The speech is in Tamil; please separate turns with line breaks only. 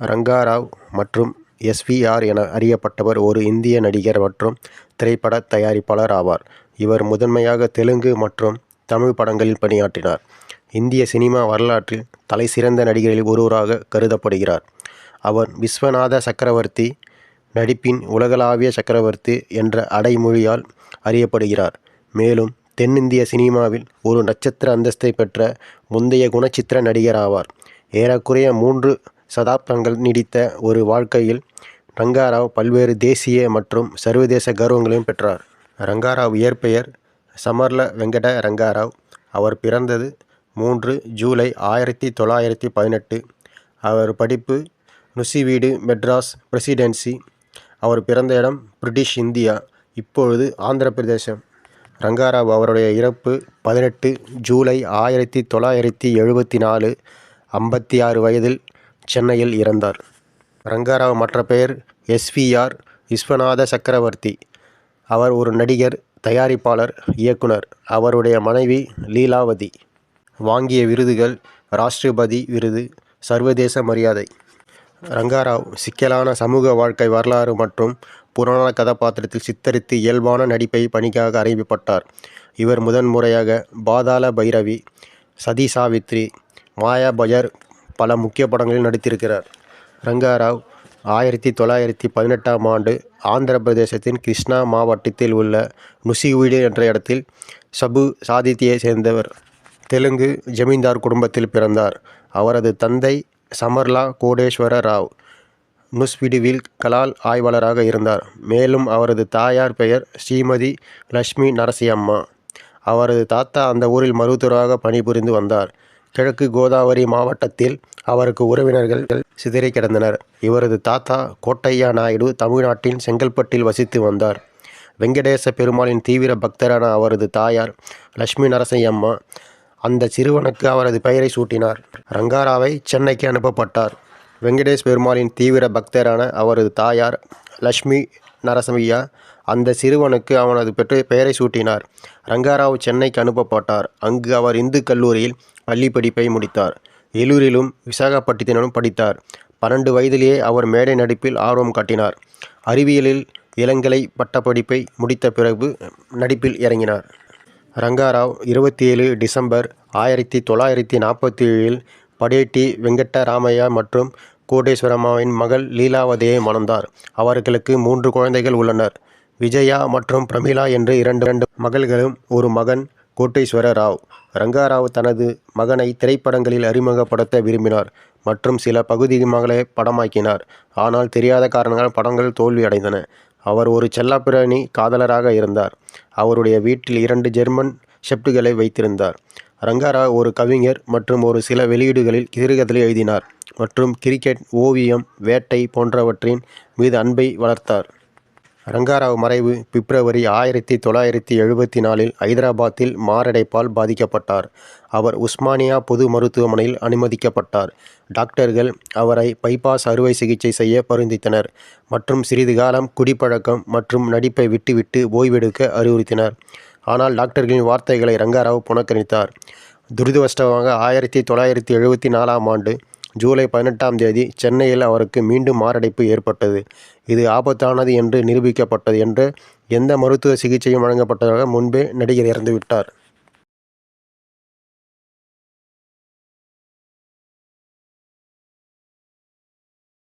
ரங்காராவ் மற்றும் எஸ்விஆர் என அறியப்பட்டவர் ஒரு இந்திய நடிகர் மற்றும் திரைப்பட தயாரிப்பாளர் ஆவார். இவர் முதன்மையாக தெலுங்கு மற்றும் தமிழ் படங்களில் பணியாற்றினார். இந்திய சினிமா வரலாற்றில் தலைசிறந்த நடிகர்களில் ஒருவராக கருதப்படுகிறார். அவர் விஸ்வநாத சக்கரவர்த்தி நடிப்பின் உலகளாவிய சக்கரவர்த்தி என்ற அடைமொழியால் அறியப்படுகிறார். மேலும் தென்னிந்திய சினிமாவில் ஒரு நட்சத்திர அந்தஸ்தை பெற்ற முந்தைய குணச்சித்திர நடிகர் ஆவார். ஏறக்குறைய மூன்று சதாப்தங்கள் நீடித்த ஒரு வாழ்க்கையில் ரங்காராவ் பல்வேறு தேசிய மற்றும் சர்வதேச கௌரவங்களையும் பெற்றார். ரங்காராவ் இயற்பெயர் சமர்ல வெங்கட ரங்காராவ் அவர் பிறந்தது மூன்று ஜூலை ஆயிரத்தி தொள்ளாயிரத்தி பதினெட்டு. அவர் படிப்பு நுசிவீடு மெட்ராஸ் பிரசிடென்சி. அவர் பிறந்த இடம் பிரிட்டிஷ் இந்தியா இப்பொழுது ஆந்திர பிரதேசம். ரங்காராவ் அவருடைய இறப்பு பதினெட்டு ஜூலை ஆயிரத்தி தொள்ளாயிரத்தி எழுபத்தி நாலு. ஐம்பத்தி ஆறு வயதில் சென்னையில் இறந்தார். ரங்கராவ் மற்ற பெயர் எஸ்விஆர் விஸ்வநாத சக்கரவர்த்தி. அவர் ஒரு நடிகர், தயாரிப்பாளர், இயக்குனர். அவருடைய மனைவி லீலாவதி. வாங்கிய விருதுகள் ராஷ்டிரபதி விருது சர்வதேச மரியாதை. ரங்காராவ் சிக்கலான சமூக வாழ்க்கை வரலாறு மற்றும் புராண கதாபாத்திரத்தில் சித்தரித்து இயல்பான நடிப்பை பணிக்காக அறிவிக்கப்பட்டார் இவர் முதன்முறையாக பாதாள பைரவி, சதி சாவித்ரி மாயா பஜர் பல முக்கிய படங்களில் நடித்திருக்கிறார். ரங்காராவ் ஆயிரத்தி தொள்ளாயிரத்தி பதினெட்டாம் ஆண்டு ஆந்திர பிரதேசத்தின் கிருஷ்ணா மாவட்டத்தில் உள்ள நுசிவீடு என்ற இடத்தில் சபு சாதித்தியை சேர்ந்தவர். தெலுங்கு ஜமீன்தார் குடும்பத்தில் பிறந்தார். அவரது தந்தை சமர்லா கோடேஸ்வர ராவ் நுஸ்விடுவில் கலால் ஆய்வாளராக இருந்தார். மேலும் அவரது தாயார் பெயர் ஸ்ரீமதி லட்சுமி நரசியம்மா அவரது தாத்தா அந்த ஊரில் மருத்துவராக பணிபுரிந்து வந்தார். கிழக்கு கோதாவரி மாவட்டத்தில் அவருக்கு உறவினர்கள் சிதறி கிடந்தனர். இவரது தாத்தா கோட்டையா நாயுடு தமிழ்நாட்டின் செங்கல்பட்டில் வசித்து வந்தார். வெங்கடேச பெருமாளின் தீவிர பக்தரான அவரது தாயார் லட்சுமி நரசையம்மா அந்த சிறுவனுக்கு அவரது பெயரை சூட்டினார். ரங்காராவை சென்னைக்கு அனுப்பப்பட்டார். வெங்கடேஷ் பெருமாளின் தீவிர பக்தரான அவரது தாயார் லக்ஷ்மி நரசமையா அந்த சிறுவனுக்கு அவனது பெற்று பெயரை சூட்டினார். ரங்காராவ் சென்னைக்கு அனுப்பப்பட்டார். அங்கு அவர் இந்து கல்லூரியில் பள்ளிப்படிப்பை முடித்தார். ஏலூரிலும் விசாகப்பட்டினத்திலும் படித்தார். பன்னெண்டு வயதிலேயே அவர் மேடை நடிப்பில் ஆர்வம் காட்டினார். அறிவியலில் இளங்கலை பட்டப்படிப்பை முடித்த பிறகு நடிப்பில் இறங்கினார். ரங்காராவ் இருபத்தி ஏழு டிசம்பர் ஆயிரத்தி தொள்ளாயிரத்தி நாற்பத்தி ஏழில் படேட்டி வெங்கட்டராமையா மற்றும் கோடேஸ்வரம்மாவின் மகள் லீலாவதியை மணந்தார். அவர்களுக்கு மூன்று குழந்தைகள் உள்ளனர். விஜயா மற்றும் பிரமிளா என்று இரண்டு மகள்களும் ஒரு மகன் கோட்டேஸ்வர ராவ். ரங்காராவ் தனது மகனை திரைப்படங்களில் அறிமுகப்படுத்த விரும்பினார் மற்றும் சில பகுதிகளை படமாக்கினார். ஆனால் தெரியாத காரணங்களால் படங்கள் தோல்வியடைந்தன. அவர் ஒரு செல்லப்பிராணி காதலராக இருந்தார். அவருடைய வீட்டில் இரண்டு ஜெர்மன் ஷெப்டுகளை வைத்திருந்தார். ரங்கராவ் ஒரு கவிஞர் மற்றும் ஒரு சில வெளியீடுகளில் சிறுகதை எழுதினார் மற்றும் கிரிக்கெட், ஓவியம், வேட்டை போன்றவற்றின் மீது அன்பை வளர்த்தார். ரங்காராவ் மறைவு பிப்ரவரி ஆயிரத்தி தொள்ளாயிரத்தி எழுபத்தி நாலில் ஐதராபாத்தில் மாரடைப்பால் பாதிக்கப்பட்டார். அவர் உஸ்மானியா பொது மருத்துவமனையில் அனுமதிக்கப்பட்டார். டாக்டர்கள் அவரை பைபாஸ் அறுவை சிகிச்சை செய்ய பரிந்தித்தனர் மற்றும் சிறிது காலம் குடிப்பழக்கம் மற்றும் நடிப்பை விட்டுவிட்டு ஓய்வெடுக்க அறிவுறுத்தினர். ஆனால் டாக்டர்களின் வார்த்தைகளை ரங்காராவ் புனக்கணித்தார் துரதிர்ஷ்டவசமாக ஆயிரத்தி தொள்ளாயிரத்தி எழுபத்தி நாலாம் ஆண்டு ஜூலை பதினெட்டாம் தேதி சென்னையில் அவருக்கு மீண்டும் மாரடைப்பு ஏற்பட்டது. இது ஆபத்தானது என்று நிரூபிக்கப்பட்டது. என்று எந்த மருத்துவ சிகிச்சையும் வழங்கப்பட்டதாக முன்பே நடிகர் இறந்துவிட்டார்.